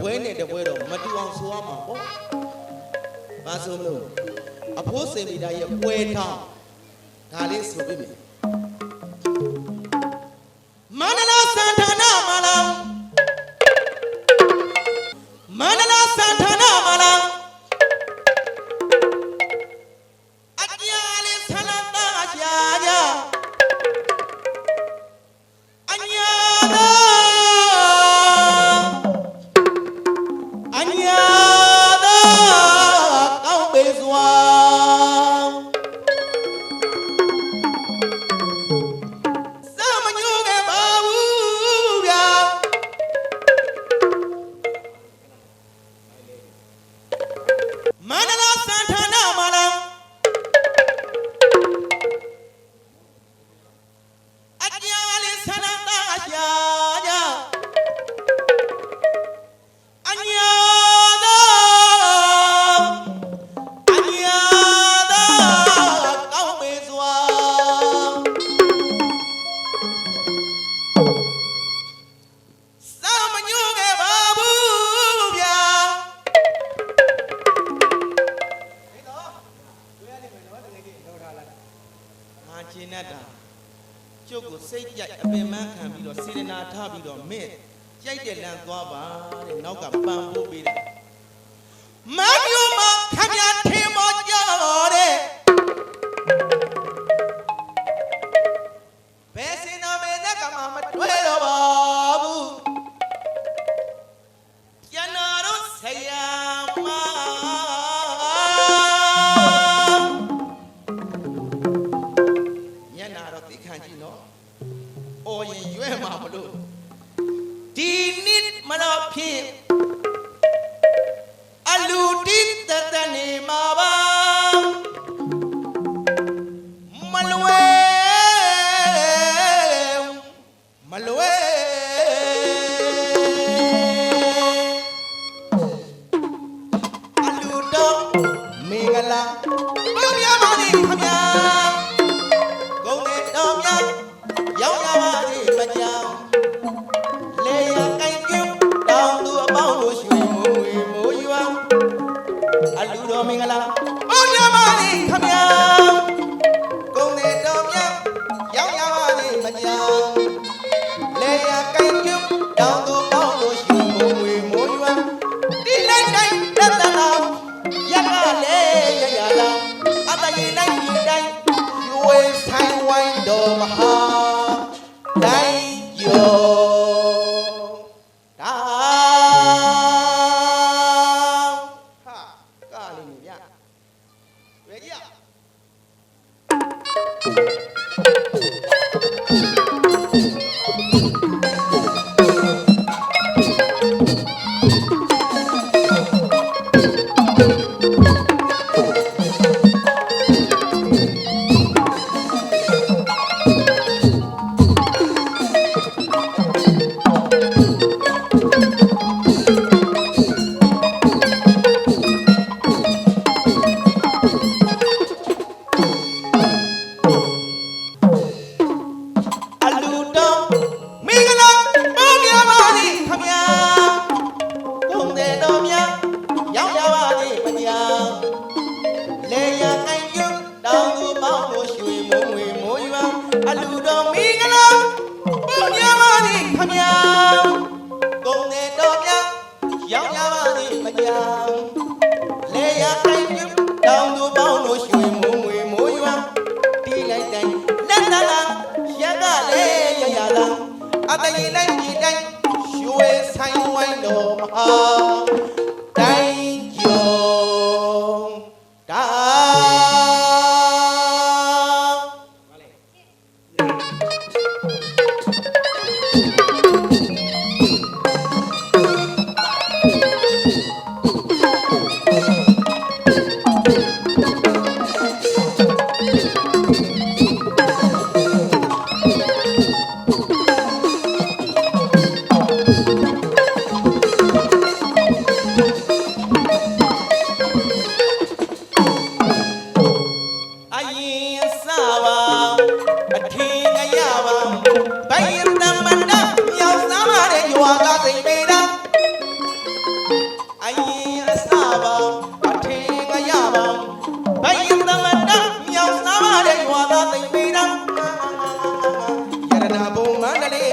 ပွဲနဲ့တပွဲတော့မတူအောင်ဆိုရမှာပေါ့။ဘာဆိုမလို့အဖိုးစင်မီတာရဲ့ပွဲထောင်ဒါလေးဆိုပြပြီ။ ကျင်တတ်တာကျုပ်ကိုစိတ်ကြိုက်အပင်မခံပြီးတော့စေတနာထပြီးတော့မင်းကြိုက်တဲ့လမ်းသွားပါတဲ့နောက်ကပံ့ပိုးပေးတယ်မာ appeal 오냐만이 가면 အတရင်တိုင်းမြေတိုင်းရွှေဆိုင်ဝိုင်းတော်မှာ மகளே